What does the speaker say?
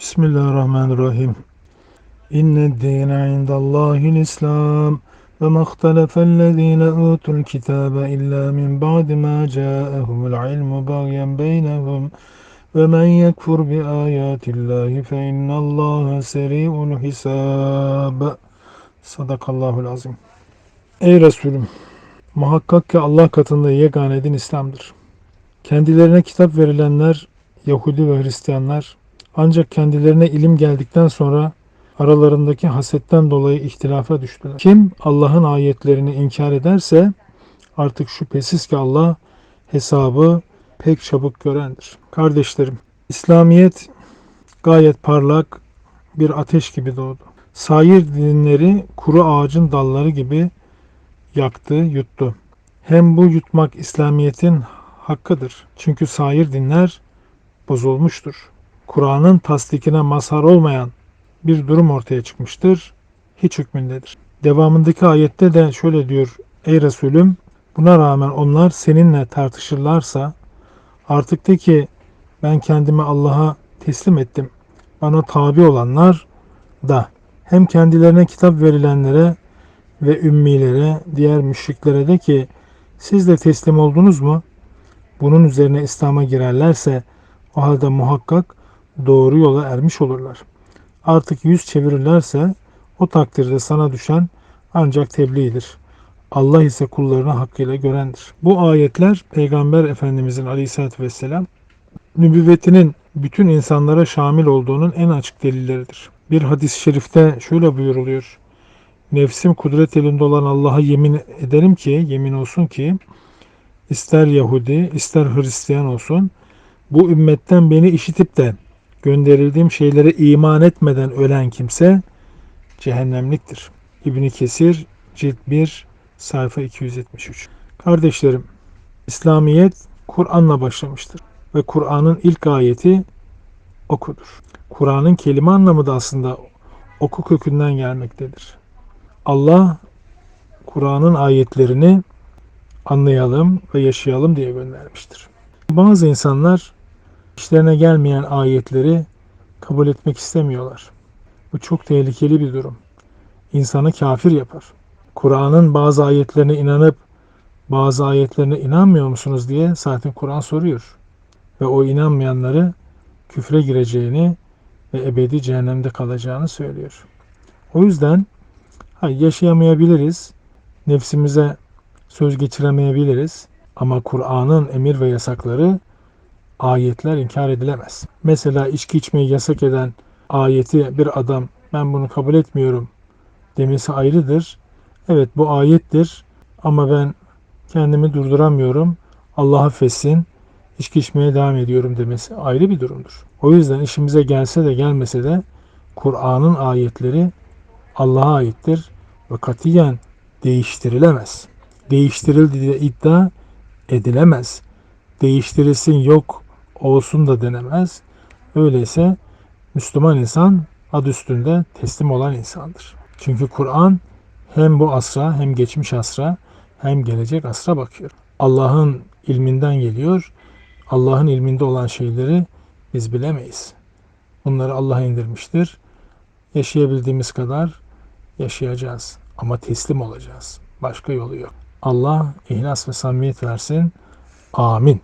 Bismillahirrahmanirrahim. İnne dîne indallâhil İslam ve mahtelefellezîne utul kitâbe illâ min ba'di mâ câehumul ilmu bagyen beynehum ve men yekfur bi âyâtillâhi fe innallâhe serî'ul hisâb. Sadakallahul azim. Ey Resulüm! Muhakkak ki Allah katında yegane din İslam'dır. Kendilerine kitap verilenler Yahudi ve Hristiyanlar ancak kendilerine ilim geldikten sonra aralarındaki hasetten dolayı ihtilafa düştüler. Kim Allah'ın ayetlerini inkar ederse artık şüphesiz ki Allah hesabı pek çabuk görendir. Kardeşlerim, İslamiyet gayet parlak bir ateş gibi doğdu. Sair dinleri kuru ağacın dalları gibi yaktı, yuttu. Hem bu yutmak İslamiyet'in hakkıdır. Çünkü sair dinler bozulmuştur. Kur'an'ın tasdikine mazhar olmayan bir durum ortaya çıkmıştır. Hiç hükmündedir. Devamındaki ayette de şöyle diyor. Ey Resulüm buna rağmen onlar seninle tartışırlarsa artık de ki ben kendimi Allah'a teslim ettim. Bana tabi olanlar da hem kendilerine kitap verilenlere ve ümmilere, diğer müşriklere de ki siz de teslim oldunuz mu? Bunun üzerine İslam'a girerlerse o halde muhakkak doğru yola ermiş olurlar. Artık yüz çevirirlerse o takdirde sana düşen ancak tebliğdir. Allah ise kullarını hakkıyla görendir. Bu ayetler Peygamber Efendimizin aleyhissalatü vesselam nübüvvetinin bütün insanlara şamil olduğunun en açık delilleridir. Bir hadis-i şerifte şöyle buyuruluyor. Nefsim kudret elinde olan Allah'a yemin ederim ki, yemin olsun ki ister Yahudi, ister Hristiyan olsun bu ümmetten beni işitip de gönderildiğim şeylere iman etmeden ölen kimse cehennemliktir. İbni Kesir cilt 1 sayfa 273. Kardeşlerim, İslamiyet Kur'an'la başlamıştır ve Kur'an'ın ilk ayeti okudur. Kur'an'ın kelime anlamı da aslında oku kökünden gelmektedir. Allah Kur'an'ın ayetlerini anlayalım ve yaşayalım diye göndermiştir. Bazı insanlar işlerine gelmeyen ayetleri kabul etmek istemiyorlar. Bu çok tehlikeli bir durum. İnsanı kafir yapar. Kur'an'ın bazı ayetlerine inanıp bazı ayetlerine inanmıyor musunuz diye zaten Kur'an soruyor. Ve o inanmayanları küfre gireceğini ve ebedi cehennemde kalacağını söylüyor. O yüzden yaşayamayabiliriz. Nefsimize söz geçiremeyebiliriz. Ama Kur'an'ın emir ve yasakları ayetler inkar edilemez. Mesela içki içmeyi yasak eden ayeti bir adam ben bunu kabul etmiyorum demesi ayrıdır. Evet bu ayettir ama ben kendimi durduramıyorum. Allah affetsin. İçki içmeye devam ediyorum demesi ayrı bir durumdur. O yüzden işimize gelse de gelmese de Kur'an'ın ayetleri Allah'a aittir ve katiyen değiştirilemez. Değiştirildi diye iddia edilemez. Değiştirilsin yok olsun da denemez. Öyleyse Müslüman insan ad üstünde teslim olan insandır. Çünkü Kur'an hem bu asra hem geçmiş asra hem gelecek asra bakıyor. Allah'ın ilminden geliyor. Allah'ın ilminde olan şeyleri biz bilemeyiz. Bunları Allah indirmiştir. Yaşayabildiğimiz kadar yaşayacağız ama teslim olacağız. Başka yolu yok. Allah ihlas ve samimiyet versin. Amin.